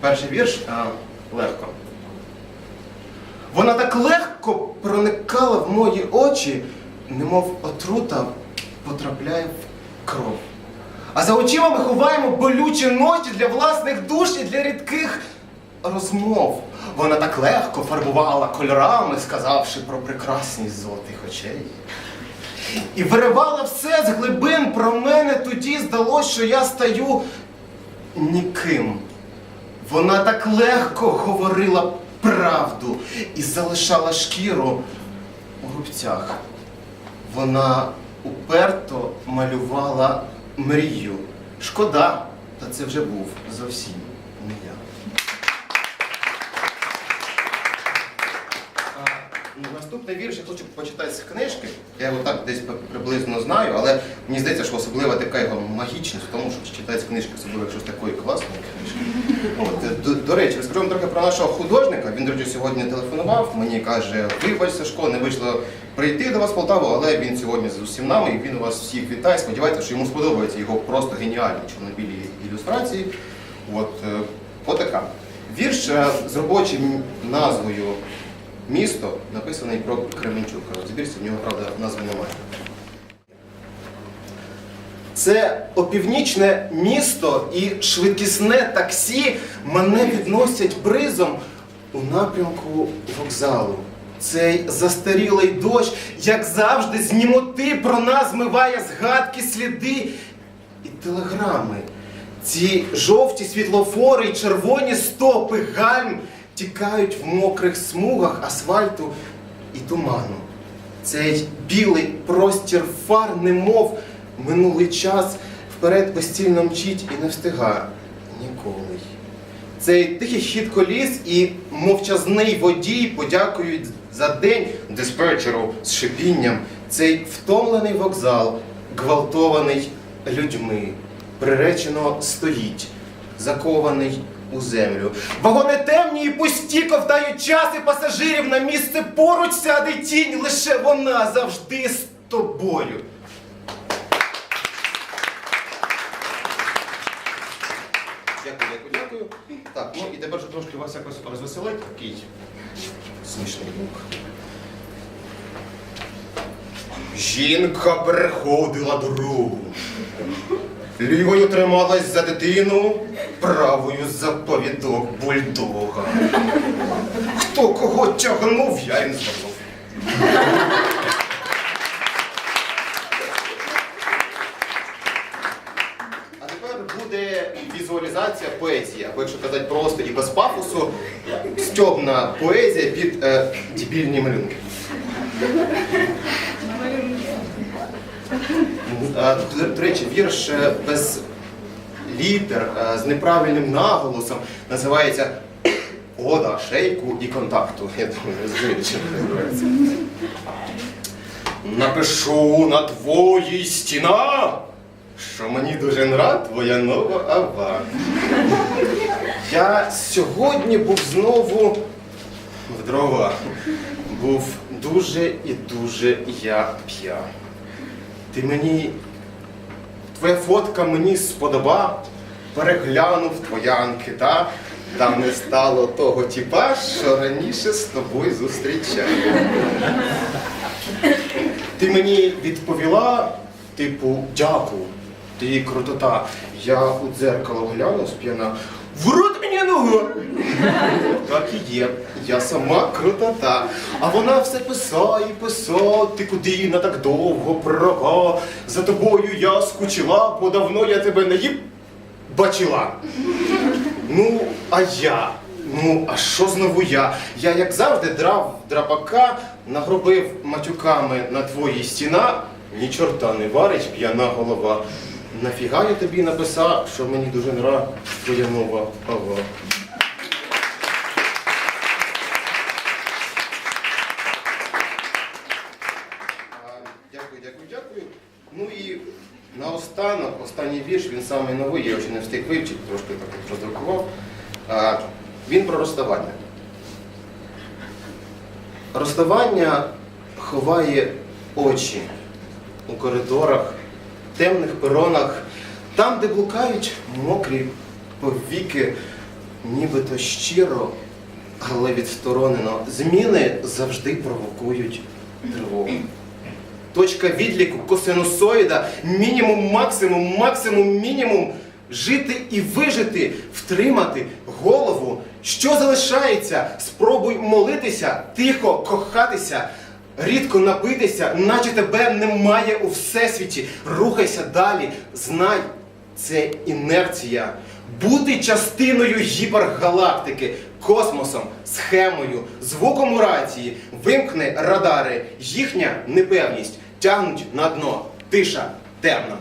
Перший вірш а, легко. Вона так легко проникала в мої очі, немов отрута потрапляє в кров. А за очима ми ховаємо болючі ночі для власних душ і для рідких розмов. Вона так легко фарбувала кольорами, сказавши про прекрасність золотих очей. І виривала все з глибин про мене тоді здалось, що я стаю ніким. Вона так легко говорила правду і залишала шкіру у рубцях. Вона уперто малювала мрію. Шкода, та це вже був зовсім не я. А, ну, Наступний вірш я хочу почитати з книжки. Я його так десь приблизно знаю, але мені здається, що особлива така його магічність в тому, що читати з книжки, особливо якщо з такої класної книжки. От, е, до, до речі, розкажу вам трохи про нашого художника. Він, до речі, сьогодні телефонував. Мені каже, вибач, Сашко, не вийшло прийти до вас в Полтаву, але він сьогодні з усім нами і він вас всіх вітає. Сподівається, що йому сподобаються його просто геніальні чорнобілі ілюстрації. От, е, отака. Вірш е, з робочим назвою Місто написаний про Кременчук. Розбірся, в нього, правда, назви немає. Це опівнічне місто і швидкісне таксі мене відносять бризом у напрямку вокзалу. Цей застарілий дощ, як завжди, з німоти про нас змиває згадки, сліди і телеграми. Ці жовті світлофори й червоні стопи гальм тікають в мокрих смугах асфальту і туману. Цей білий простір фар, немов минулий час, вперед безцільно мчить і не встига ніколи. Цей тихий хід коліс і мовчазний водій подякують за день диспетчеру з шипінням. Цей втомлений вокзал, гвалтований людьми, приречено стоїть, закований у землю. Вагони темні і пусті ковтають час і пасажирів на місце поруч сяде тінь, лише вона завжди з тобою. Дякую, дякую, дякую. Так, ну і тепер трошки вас якось розвеселить, такий смішний звук. Жінка переходила дорогу. Лівою трималась за дитину, правою за повідок бульдога. Хто кого тягнув, я їм забув. А тепер буде візуалізація поезії, або якщо казати просто і без пафосу, стьобна поезія під е, дебільні малюнки. До речі, вірш е, без літер, е, з неправильним наголосом називається Ода, шейку і контакту. Я думаю, розумієте, чим це називається. Напишу на твоїй стіна, що мені дуже нра твоя нова ава. Я сьогодні був знову в дрова. Був дуже і дуже я п'я. Ти мені, твоя фотка мені сподоба, переглянув твоя анкета, там не стало того тіпа, що раніше з тобою зустрічав. Ти мені відповіла, типу, дякую, ти крутота. Я у дзеркало глянув сп'яна. В рот мені ногу! Так і є. Я сама крутота. А вона все писає, писає, ти куди на так довго права. За тобою я скучила, бо давно я тебе не їб бачила. Ну, а я? Ну, а що знову я? Я, як завжди, драв драпака, нагробив матюками на твоїй стіна, ні чорта не варить п'яна голова. Нафіга я тобі написав, що мені дуже нра твоя нова ава. А, Дякую, дякую. Ну і наостанок, останній вірш, він самий новий, я ще не встиг вивчити, трошки так роздрукував. Він про розставання. Розставання ховає очі у коридорах, темних перонах, там, де блукають мокрі повіки, нібито щиро, але відсторонено. Зміни завжди провокують тривогу. Точка відліку косинусоїда, мінімум, максимум, максимум, мінімум. Жити і вижити, втримати голову. Що залишається? Спробуй молитися, тихо кохатися, рідко напитися, наче тебе немає у всесвіті. Рухайся далі, знай, це інерція. Бути частиною гіпергалактики, космосом, схемою, звуком у рації, вимкни радари, їхня непевність тягнуть на дно, тиша темна.